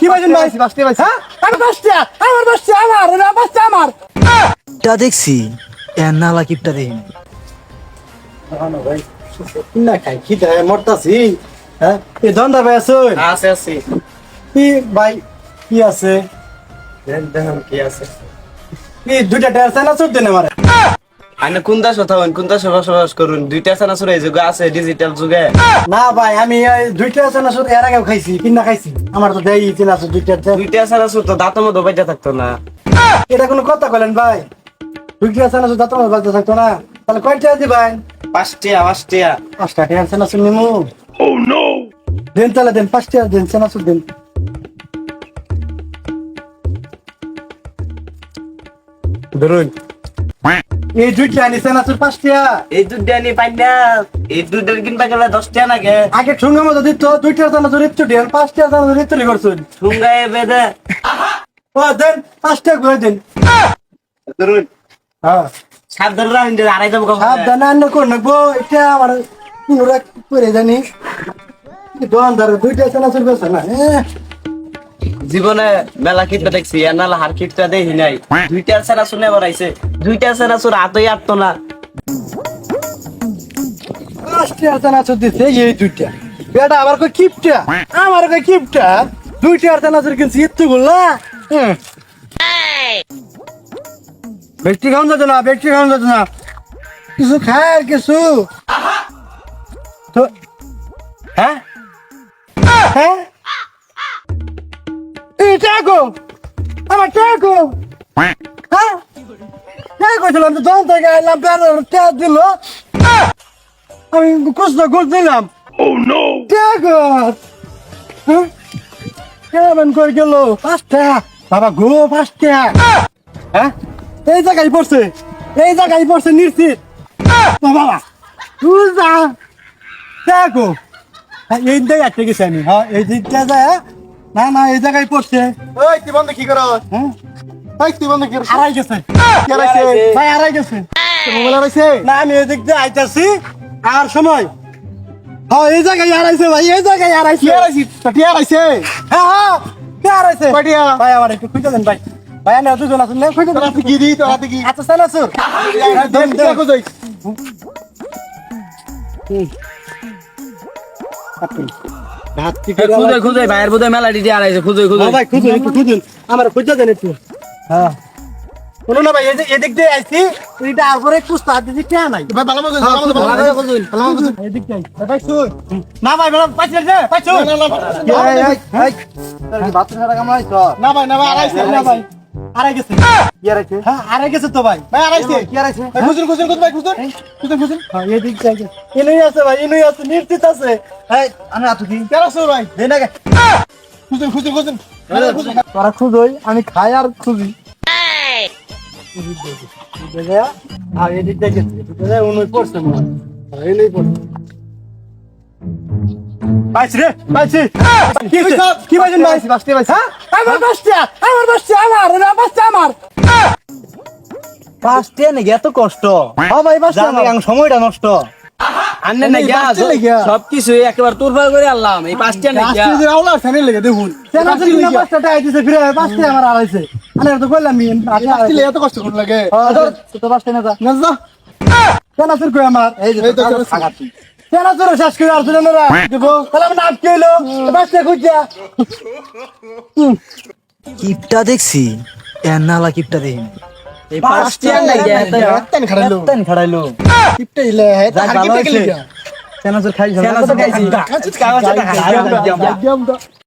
কি পাইছেন ভাই? হ্যাঁ? আমি আমার আমার আমার দেখছি এর নালা কিপটা দেখি না খাই কি দেয় মরতাছি। হ্যাঁ? এ দন্দা ভাই আছেন আছে আছে। কি ভাই কি আছে? দেন দেন কি আছে? কি দুইটা টায়ার চানা চোখ দেন আমার। আইনে কোন দাস কথা হন কোন দাস বসবাস করুন। দুইটা সানা সুরে যুগে আছে ডিজিটাল যুগে। না ভাই আমি এই দুইটা চানা চোখ এর আগেও খাইছি কিনা খাইছি। আমার তো দেই চিনা আছে দুইটা দুইটা সানা সুর তো দাঁতের মধ্যে বাইজা থাকতো না। এটা কোনো কথা বলেন ভাই? দুইটা চানা চোখ দাঁত বাজতে থাকতো না। তাহলে কয়টা দিবেন? পাঁচটিয়া পাঁচটিয়া। পাঁচটা টায়ার চানা চোখ নিমু। ও নো দেন তাহলে দেন পাঁচটা দেন চানা চোখ দেন। ধরুন এই দুইটা আনি চানা পাঁচটা এই দুধটা নি পাইনা এই দুধের কিনবা গেলে দশটা নাগে আগে ঠুঙ্গা মতো দিত দুইটা চানা চোখ ইচ্ছু দেন পাঁচটা চোখ ইচ্ছু করছুন। ঠুঙ্গায় বেদে ও দেন পাঁচটা করে দেন। ধরুন। হ্যাঁ। সাবধান রাখেন যে আড়াই যাব সাবধানে আন্ন করে নেব এটা আমার পুনরা করে জানি দোকানদার দুইটা চানা চোখ না এহ, জীবনে মেলা কিটটা দেখছি এনালা হার কিটটা দেখি নাই। দুইটা সানা শুনে বেড়াইছে দুইটা সুর হাতই আটতো না। পাঁচটা চানা চোখ দিচ্ছে এই দুইটা। বেটা আবার কই কিপটা? আমার কই কিপটা? দুইটা চানা চোখ কিনছি ইত্তু গুলা বেশি খাওয়ান যাচ্ছে না বেশি খাওয়ান যাচ্ছে না। কিছু খায় কিছু? তো হ্যাঁ? হ্যাঁ? টাকো আমার টাকো হ্যাঁ? কইছিলাম তো দোকান থেকে বেড়ার টাকা দিল। আমি কষ্ট করে দিলাম। ও নো টাকা কেমন করে গেল? পাঁচটা। বাবা গো পাঁচটা। হ্যাঁ? এই জায়গায় পড়ছে। এই জায়গায় পড়ছে নিশ্চিত বাবা। তুই যা দেখো এই জায়গায় আটকে গেছি আমি। হ্যাঁ এই দিকটা যায় না না এই জায়গায় পড়ছে। ওই তুই বন্ধ কি করো হ্যাঁ? ওই তুই বন্ধ কি হারাই গেছে। কি হারাইছে? ভাই হারাই গেছে। মোবাইল রয়েছে না আমি এই দিক দিয়ে আইতাছি। আর সময়। হ্যাঁ এই জায়গায় হারাইছে ভাই এই জায়গায় হারাইছে হারাইছি টাটিয়া হারাইছে হ্যাঁ হ্যাঁ কে হারাইছে কয়টিয়া? ভাই আমার একটু খুঁজে দেন ভাই। ভাই না দুজন আছেন না খুঁজে দেন। হাতে কি দি তোর হাতে কি? আচ্ছা সালা সুর দেন দেন। দেখো যাই হাত কি খুঁজে খুঁজে ভাইয়ের বোধহয় মেলা ডিটি আড়াইছে খুঁজে খুঁজে। ভাই খুঁজুন একটু খুঁজুন। আমার খুঁজে দেন একটু। হ্যাঁ। শোনো না ভাই এই যে এদিক দিয়ে আইছি এটা তারপরে কুস্তা হাত দিছি কে নাই। ভাই ভালো মতো ভালো মতো ভালো মতো বুঝুন ভালো মতো এদিক দিয়ে ভাই শুন। না ভাই ম্যাডাম পাইছি না পাইছো। না না না ভাই না ভাই হারাইছে না ভাই। আড়াই গেছে। কি হ্যাঁ আড়াই গেছে তো ভাই। ভাই হ্যাঁ ইনুই আছে ভাই ইনুই আছে নিশ্চিত আছে। এই আমি আতো কি ভাই? না তোরা খুঁজোই আমি খাই আর খুঁজি। দেখা আর এদিক উনুই পড়ছে মনে হয়। এই নেই পড়ছে। পাইছি রে পাইছি কি? কি পাইছেন ভাই হ্যাঁ? আমার বাসটা আমার বাসটা আমার না বাসটা আমার। পাঁচটা নাকি এত কষ্ট? ও ভাই বাসটা আমার। জানি সময়টা নষ্ট। আন্নে না গিয়া সব কিছু একবার তোরফার করে আনলাম। এই পাঁচটা না গিয়া আজকে যে আওলা ফ্যানে লেগে দেখুন। কেন না বাসটা আইতেছে ফিরে বাসটা আমার আড়াইছে তো কইলাম আমি আজকে এত কষ্ট কোন লাগে। তো বাসটা না যা। না যা। কেন কই আমার? এই যে তো কেন তোর শেষ করে আর না দেবো তাহলে আমি নাচ কেলো বাসটা খুঁজা। কিপটা দেখছি। এনালা নালা কিপটা দেখি। এই পাঁচটা গিয়া খাড়াইলো। ইলে খাইছ? তোর খাইছি?